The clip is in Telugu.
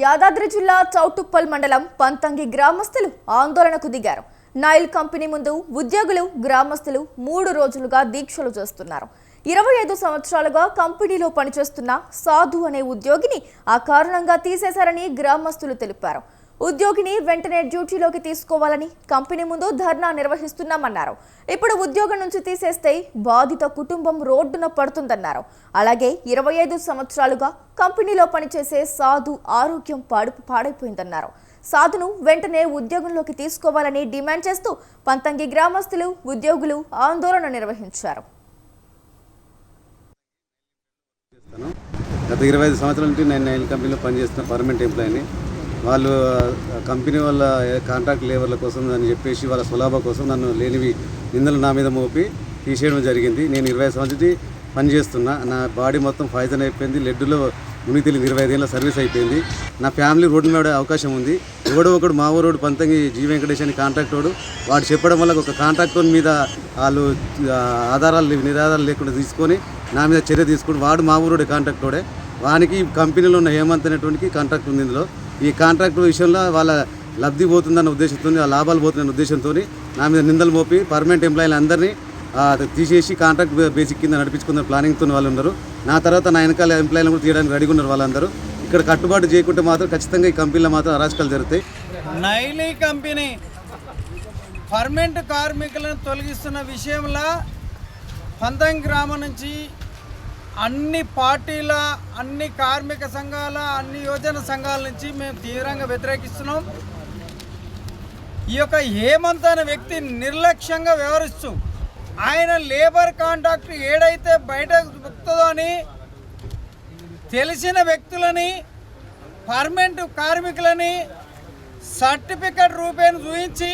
యాదాద్రి జిల్లా చౌటుప్పల్ మండలం పంతంగి గ్రామస్తులు ఆందోళనకు దిగారు. నైల్ కంపెనీ ముందు ఉద్యోగులు గ్రామస్తులు మూడు రోజులుగా దీక్షలు చేస్తున్నారు. ఇరవై ఐదు సంవత్సరాలుగా కంపెనీలో పనిచేస్తున్న సాధు అనే ఉద్యోగిని ఆ కారణంగా తీసేశారని గ్రామస్తులు తెలిపారు. ఉద్యోగిని వెంటనే డ్యూటీలోకి తీసుకోవాలని కంపెనీ ముందు ధర్నా నిర్వహిస్తున్నామన్నారు. ఇప్పుడు ఉద్యోగం నుంచి తీసేస్తే బాధిత కుటుంబం రోడ్డున పడుతుందన్నారు. అలాగే ఇరవై ఐదు సంవత్సరాలుగా కంపెనీలో పనిచేసే సాధు ఆరోగ్యం పాడు పాడైపోయిందన్నారు. సాధును వెంటనే ఉద్యోగంలోకి తీసుకోవాలని డిమాండ్ చేస్తూ పంతంగి గ్రామస్తులు ఉద్యోగులు ఆందోళన నిర్వహించారు. గత ఇరవై ఐదు సంవత్సరాల నుండి నేను నైల్ కంపెనీలో పనిచేస్తున్న పర్మనెంట్ ఎంప్లాయీని. వాళ్ళు కంపెనీ వాళ్ళ కాంట్రాక్ట్ లేబర్ల కోసం అని చెప్పేసి వాళ్ళ సులాభ కోసం నన్ను లేనివి నిందలు నా మీద మోపి తీసేయడం జరిగింది. నేను ఇరవై సంవత్సరం పనిచేస్తున్నా నా బాడీ మొత్తం పాయిజన్ అయిపోయింది. లెడ్డులో మునిగి తెలియదు. ఇరవై ఐదేళ్ళ సర్వీస్ అయిపోయింది. నా ఫ్యామిలీ రోడ్డు మీద అవకాశం ఉంది. ఎవడో ఒకడు మా ఊరోడు పంతంగి జీ వెంకటేష్ అని కాంట్రాక్ట్ వాడు. వాడు చెప్పడం వల్ల ఒక కాంట్రాక్టర్ మీద వాళ్ళు ఆధారాలు లేవు, నిరాధారాలు లేకుండా తీసుకొని నా మీద చర్య తీసుకుని వాడు మా ఊరోడే కాంట్రాక్ట్ వాడే. వానికి ఈ కంపెనీలో ఉన్న హేమంత్ అనేటువంటి కాంట్రాక్ట్ ఉంది ఇందులో. ఈ కాంట్రాక్ట్ విషయంలో వాళ్ళ లబ్ధి పోతుందన్న ఉద్దేశంతో ఆ లాభాలు పోతుందన్న ఉద్దేశంతో నా మీద నిందలు మోపి పర్మనెంట్ ఎంప్లాయీలు అందరినీ తీసేసి కాంట్రాక్ట్ బేసిక్ కింద నడిపించుకున్న ప్లానింగ్తో వాళ్ళు ఉన్నారు. నా తర్వాత నా వెనకాల ఎంప్లాయీలను కూడా తీయడానికి రెడీగా ఉన్నారు వాళ్ళందరూ. ఇక్కడ కట్టుబాటు చేయకుంటే మాత్రం ఖచ్చితంగా ఈ కంపెనీలో మాత్రం అరాచకాలు జరుగుతాయి. నైలీ కంపెనీ పర్మనెంట్ కార్మికులను తొలగిస్తున్న విషయంలో పంతం గ్రామం నుంచి అన్ని పార్టీల అన్ని కార్మిక సంఘాల అన్ని యోజన సంఘాల నుంచి మేము తీవ్రంగా వ్యతిరేకిస్తున్నాం. ఈ యొక్క హేమంత్ అనే వ్యక్తి నిర్లక్ష్యంగా వ్యవహరిస్తూ ఆయన లేబర్ కాంట్రాక్ట్ ఏడైతే బయట దొరుకుతుందో అని తెలిసిన వ్యక్తులని పర్మనెంట్ కార్మికులని సర్టిఫికెట్ రూపేణ చూపించి